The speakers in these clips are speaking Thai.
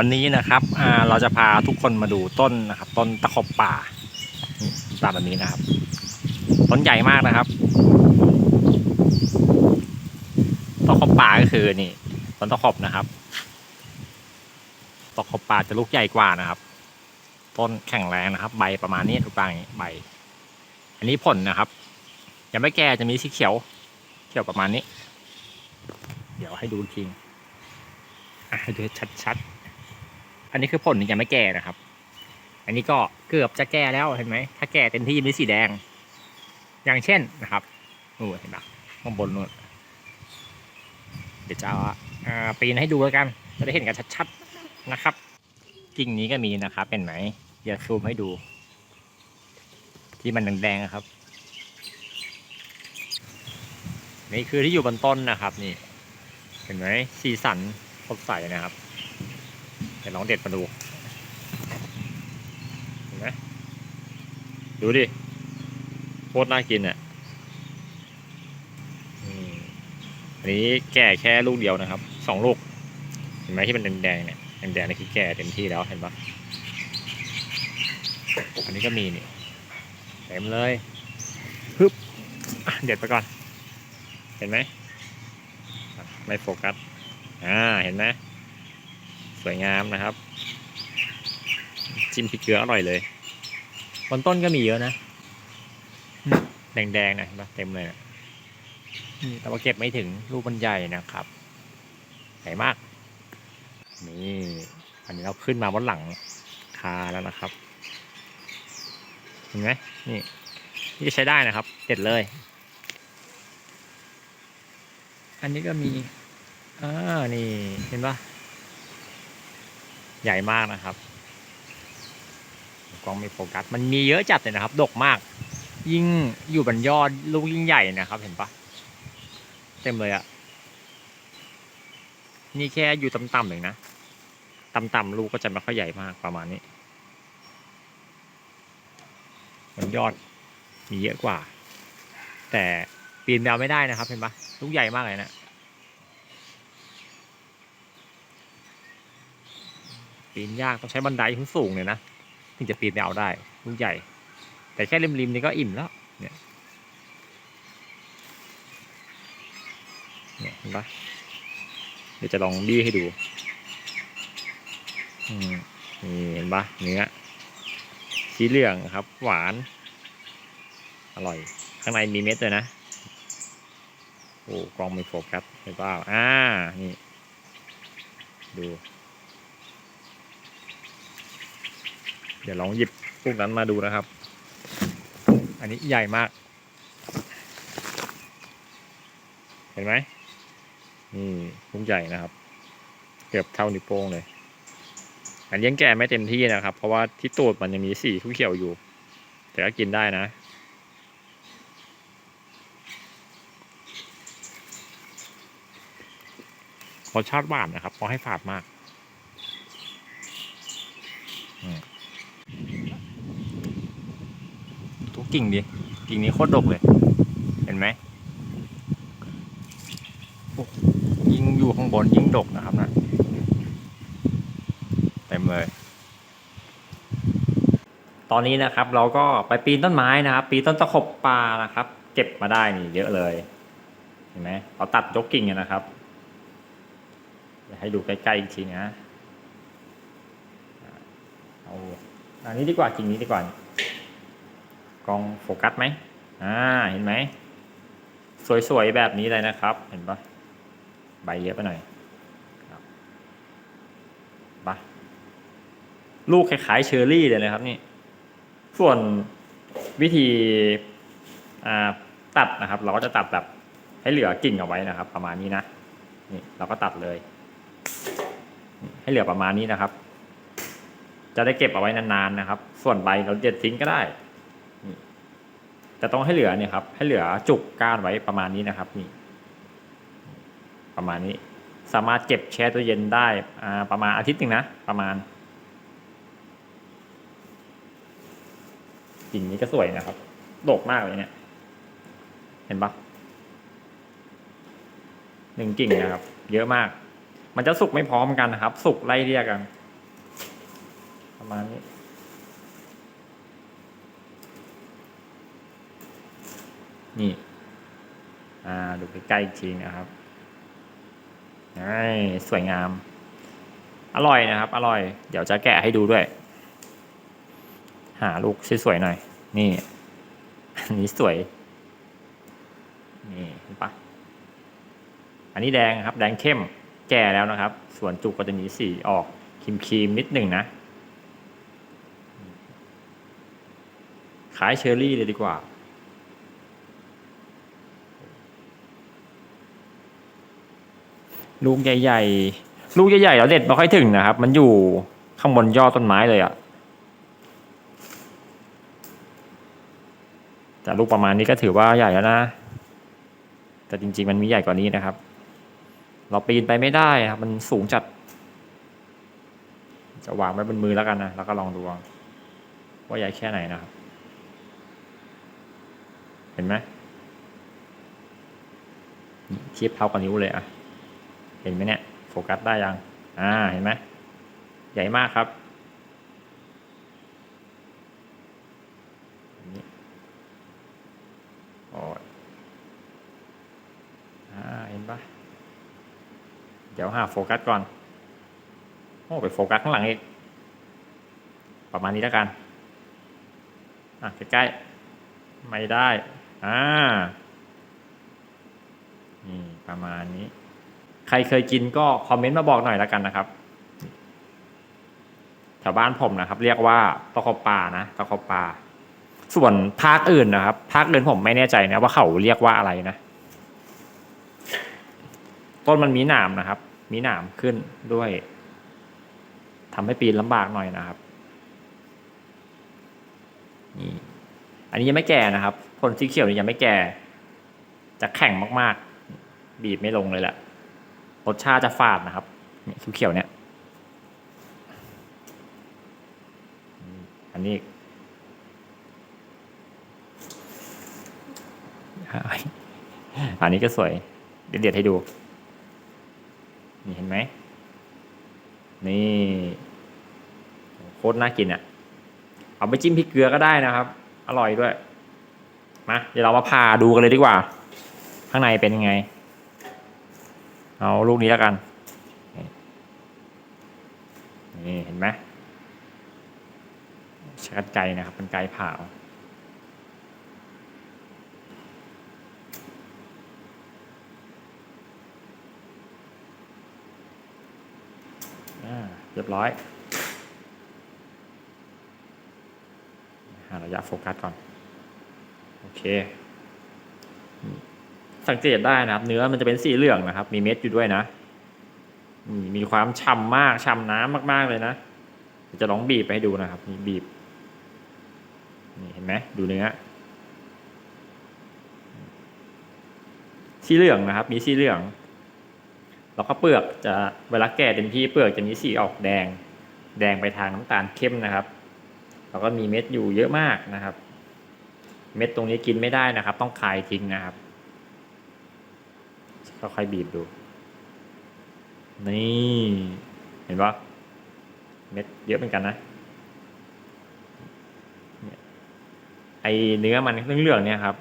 วันนี้นะครับเราจะพาทุกคนมาดูต้นนะครับ ต้นตะขบป่าตามแบบนี้นะครับ ต้นใหญ่มากนะครับตะขบป่าก็คือนี่ต้นตะขบนะครับตะขบป่าจะลูกใหญ่กว่านะครับ ต้นแข็งแรงนะครับ ใบประมาณนี้ทุกอย่างนี้ใบ อันนี้ผลนะครับ ยังไม่แก่จะมีสีเขียว เขียวประมาณนี้ เดี๋ยวให้ดูจริงให้ดูชัดๆ อันนี้คือผลยังไม่แก่นะครับ อันนี้ก็เกือบจะแก่แล้วเห็นไหมถ้าแก่เต็มที่มีสีแดง อย่างเช่นนะครับนู่นเห็นปะข้างบนนู่นเดี๋ยวจะเอาปีนให้ดูแล้วกันจะได้เห็นกันชัดๆนะครับกิ่งนี้ก็มีนะครับเห็นไหมเดี๋ยวซูมให้ดู ที่มันแดงๆครับนี่คือที่อยู่บนต้นนะครับ นี่ เห็นไหมสีสันสดใสนะครับ ดี๋ยวลองเด็ดมาดูเห็นไหมดูดิโคตรน่ากินอะอันนี้แก่แค่ลูกเดียวนะครับสองลูกเห็นไหมที่มันแดงๆเนี่ยแดงๆนี่คือแก่เต็มที่แล้วเห็นปะอันนี้ก็มีนี่เต็มเลยฮึบเด็ดไปก่อน เห็นไหมไม่โฟกัสอ่าเห็นไหม วยงามนะครับ จิ้มพริกเกลืออร่อยเลยบนต้นก็มีเยอะนะ แดงๆนะเห็นปะเต็มเลยนะนี่แต่ว่าเก็บไม่ถึงลูกมันใหญ่นะครับใหญ่มาก นี่อันนี้เราขึ้นมาบนหลังคาแล้วนะครับ เห็นไหมนี่นี่ใช้ได้นะครับ เด็ดเลย อันนี้ก็มีอ่านี่เห็นปะ ใหญ่มากนะครับกล้องไม่โฟกัสมันมีเยอะจัดเลยนะครับ ดกมาก ยิ่งอยู่บนยอดลูกยิ่งใหญ่นะครับ เห็นปะเต็มเลยอะนี่แค่อยู่ต่ำๆเองนะต่ำๆลูกก็จะไม่ค่อยใหญ่มากประมาณนี้บนยอดมีเยอะกว่า แต่ปีนแมวไม่ได้นะครับ เห็นปะลูกใหญ่มากเลยนะ ปีนยากต้องใช้บันไดสูงๆเลยนะถึงจะปีนไปเอาได้ลูกใหญ่ แต่แค่ริมๆนี่ก็อิ่มแล้วเนี่ยเนี่ยเห็นปะเดี๋ยวจะลองบี้ให้ดูนี่เห็นปะเนื้อสีเหลืองครับ หวาน อร่อย ข้างในมีเม็ดเลยนะ โอ้กล้องไม่โฟกัสเห็นเปล่าอ่า นี่ ดู เดี๋ยวลองหยิบพวกนั้นมาดูนะครับ อันนี้ใหญ่มาก เห็นไหมนี่ลูกใหญ่นะครับ เกือบเท่านิ้วโป้งเลย อันนี้ยังแก่ไม่เต็มที่นะครับ เพราะว่าที่ตูดมันยังมีสีเขียวอยู่ แต่ก็กินได้นะรสชาติหวานนะครับเพราะให้ฝาดมากอืมทุ กิ่งดิกิ่งนี้โคตรดกเลย เห็นไหมยิ่งอยู่ข้างบนยิ่งดกนะครับนะเต็มเลย ตอนนี้นะครับเราก็ไปปีนต้นไม้นะครับ ปีนต้นตะขบปลานะครับ เก็บมาได้นี่เยอะเลย เห็นไหมเราตัดยกกิ่งนะครับให้ดูใกล้ๆอีกทีนะเอาอันนี้ดีกว่ากิ่งนี้ดีกว่า กล้องโฟกัสไหมอ่าเห็นไหม สวยๆ แบบนี้เลยนะครับ เห็นปะใบเยอะไปหน่อยปะลูกคล้ายๆเชอร์รี่เลยนะครับนี่ ส่วนวิธีตัดนะครับ เราก็จะตัดแบบให้เหลือกิ่งเอาไว้นะครับ ประมาณนี้นะนี่เราก็ตัดเลย ให้เหลือประมาณนี้นะครับ จะได้เก็บเอาไว้นานๆนะครับ ส่วนใบเราเด็ดทิ้งก็ได้ แต่ต้องให้เหลือเนี่ยครับให้เหลือจุกก้านไว้ประมาณนี้นะครับนี่ประมาณนี้ สามารถเก็บแช่ตู้เย็นได้อ่าประมาณอาทิตย์หนึ่งนะประมาณกิ่งนี้ก็สวยนะครับโดกมากเลยเนี่ย เห็นปะหนึ่งกิ่งนะครับ เยอะมาก มันจะสุกไม่พร้อมกันนะครับ สุกไล่เรียกกัน ประมาณนี้ นี่ อ่า ดูใกล้ๆอีกทีนะครับนี่สวยงาม อร่อยนะครับ อร่อย เดี๋ยวจะแกะให้ดูด้วย หาลูกสวยๆหน่อย นี่ อันนี้สวย นี่เห็นปะอันนี้แดงครับ แดงเข้ม แก่แล้วนะครับ ส่วนจุกก็จะมีสีออกครีมครีมๆนิดหนึ่งนะ ขายเชอร์รี่เลยดีกว่า ลูกใหญ่ๆ ลูกใหญ่ๆแล้วเด็ดไม่ค่อยถึงนะครับ มันอยู่ข้างบนยอดต้นไม้เลยอะแต่ลูกประมาณนี้ก็ถือว่าใหญ่แล้วนะ แต่จริงๆมันมีใหญ่กว่านี้นะครับ เราปีนไปไม่ได้ครับ มันสูงจัด จะวางไว้บนมือแล้วกันนะ แล้วก็ลองดูว่าใหญ่แค่ไหนนะครับ เห็นไหมเทียบเท่ากับนิ้วเลยอะ ห็นไหมเนี่ยโฟกัสได้ยังอ่าเห็นไหมใหญ่มากครับนี่โอ้ยอ่าเห็นปะเดี๋ยวหาโฟกัสก่อนโอ้ไปโฟกัสข้างหลังอีกประมาณนี้แล้วกันอะใกล้ๆไม่ได้อ่านี่ประมาณนี้ ใครเคยกินก็คอมเมนต์มาบอกหน่อยแล้วกันนะครับแถวบ้านผมนะครับ เรียกว่าตะขบปลานะตะขบปลาส่วนภาคอื่นนะครับ ภาคอื่นผมไม่แน่ใจนะว่าเขาเรียกว่าอะไรนะ ต้นมันมีหนามนะครับ มีหนามขึ้นด้วยทำให้ปีนลำบากหน่อยนะครับนี่อันนี้ยังไม่แก่นะครับผลสีเขียวนี่ยังไม่แก่ จะแข็งมาก ๆ บีบไม่ลงเลยแหละ รสชาติจะฝาดนะครับเนี่ยเขียวๆเนี่ยอันนี้อันนี้ก็สวย เดี๋ยวเด็ดให้ดู นี่เห็นไหม นี่โคตรน่ากินอะ่ะ เอาไปจิ้มพริกเกลือก็ได้นะครับ อร่อยด้วย มา เดี๋ยวเรามาผ่าดูกันเลยดีกว่า ข้างในเป็นยังไง เอาลูกนี้แล้วกัน นี่เห็นไหมใช้กันไกลนะครับเป็นไกลผ่าเอาอ่าเรียบร้อยหาระยะโฟกัสก่อน โอเค สังเกตได้นะครับ เนื้อมันจะเป็นสีเหลืองนะครับ มีเม็ดอยู่ด้วยนะมีความฉ่ำมากฉ่ำน้ำมากๆเลยนะจะลองบีบไปให้ดูนะครับนี่บีบนี่เห็นไหมดูเนื้อสีเหลืองนะครับ มีสีเหลืองแล้วก็เปลือกจะเวลาแก่เต็มที่เปลือกจะมีสีออกแดง แดงไปทางน้ำตาลเข้มนะครับ แล้วก็มีเม็ดอยู่เยอะมากนะครับ เม็ดตรงนี้กินไม่ได้นะครับ ต้องคายทิ้งนะครับ ค่อยๆบีบดู นี่ เห็นปะเม็ดเยอะเหมือนกันนะไอเนื้อมันเหลืองๆเนี่ยครับ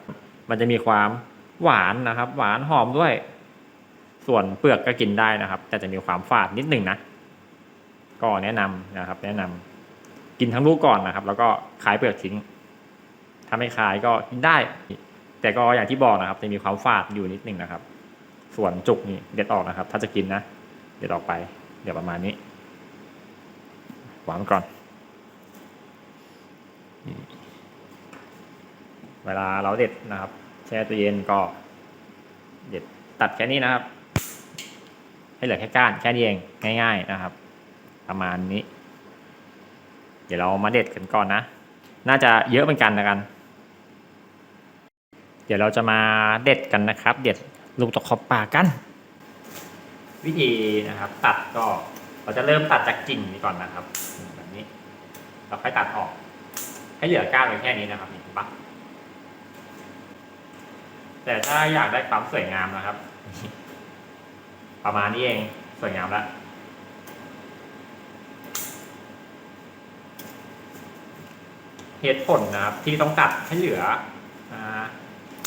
มันจะมีความหวานนะครับ หวานหอมด้วย ส่วนเปลือกก็กินได้นะครับ แต่จะมีความฝาดนิดหนึ่งนะ ก็แนะนำนะครับ แนะนำกินทั้งลูกก่อนนะครับ แล้วก็ขายเปลือกทิ้งถ้าไม่ขายก็กินได้ แต่ก็อย่างที่บอกนะครับ จะมีความฝาดอยู่นิดหนึ่งนะครับ ส่วนจุกนี่เด็ดออกนะครับ ถ้าจะกินนะ เด็ดออกไป เดี๋ยวประมาณนี้วางก่อน เวลาเราเด็ดนะครับ แช่ตู้เย็นก็ เด็ดตัดแค่นี้นะครับ ให้เหลือแค่ก้านแค่นี้เองง่าย ๆนะครับ ประมาณนี้ เดี๋ยวเรามาเด็ดกันก่อนนะ น่าจะเยอะเหมือนกันนะกัน เดี๋ยวเราจะมาเด็ดกันนะครับ เด็ด ลูกตะขอบป่ากัน วิธีนะครับ ตัดก็เราจะเริ่มตัดจากกิ่งนี้ก่อนนะครับ แบบนี้ เราค่อยตัดออก ให้เหลือก้านไว้แค่นี้นะครับนี่เห็นปะแต่ถ้าอยากได้ความสวยงามนะครับ ประมาณนี้เองสวยงามแล้วเหตุผลนะครับที่ต้องตัดให้เหลือ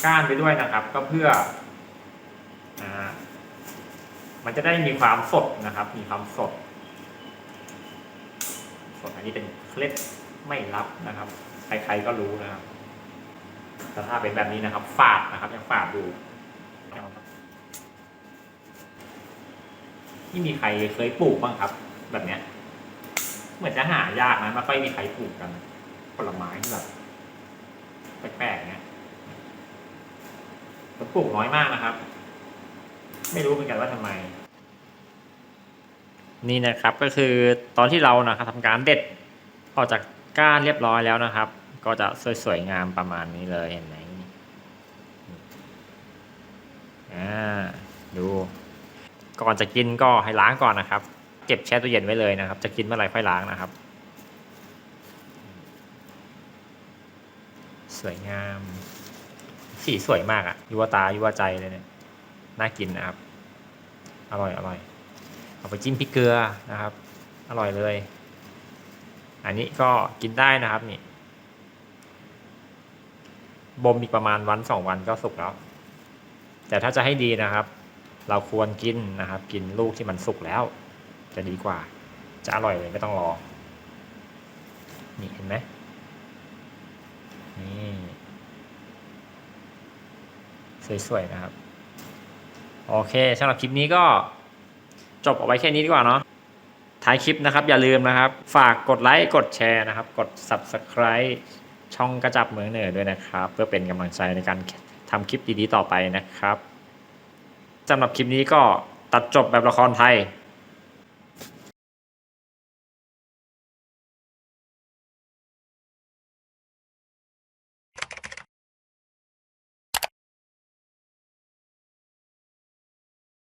ก้านไปด้วยนะครับ ก็เพื่อ มันจะได้มีความสดนะครับ มีความสด สดอันนี้เป็นเคล็ดไม่ลับนะครับ ใครๆก็รู้นะครับแต่ถ้าเป็นแบบนี้นะครับ ฝาดนะครับยังฝาดดูนี่มีใครเคยปลูกบ้างครับ แบบเนี้ย เหมือนจะหายากนะไม่ค่อยมีใครปลูกกันผลไม้ที่แบบแปลกๆเนี้ยปลูกน้อยมากนะครับ ไม่รู้เหมือนกันว่าทำไม นี่นะครับก็คือตอนที่เรานะครับทำการเด็ดออกจากก้านเรียบร้อยแล้วนะครับ ก็จะสวยๆงามประมาณนี้เลยเห็นไหมอ่าดู ก่อนจะกินก็ให้ล้างก่อนนะครับ เก็บแช่ตู้เย็นไว้เลยนะครับ จะกินเมื่อไหร่ค่อยล้างนะครับ สวยงาม สีสวยมากอะยัวตายัวใจเลยเนี่ย น่ากินนะครับ อร่อยอร่อยเอาไปจิ้มพริกเกลือนะครับ อร่อยเลย อันนี้ก็กินได้นะครับนี่บ่มอีกประมาณวันสองวันก็สุกแล้ว แต่ถ้าจะให้ดีนะครับ เราควรกินนะครับ กินลูกที่มันสุกแล้ว จะดีกว่า จะอร่อยเลยไม่ต้องรอ นี่เห็นไหมนี่สวยๆนะครับ โอเคสำหรับคลิปนี้ก็จบเอาไว้แค่นี้ดีกว่าเนาะท้ายคลิปนะครับ อย่าลืมนะครับ ฝากกดไลค์กดแชร์นะครับ กด Subscribe ช่องกระจับเมืองเหนือด้วยนะครับ เพื่อเป็นกำลังใจในการทำคลิปดีๆต่อไปนะครับสำหรับคลิปนี้ก็ตัดจบแบบละครไทย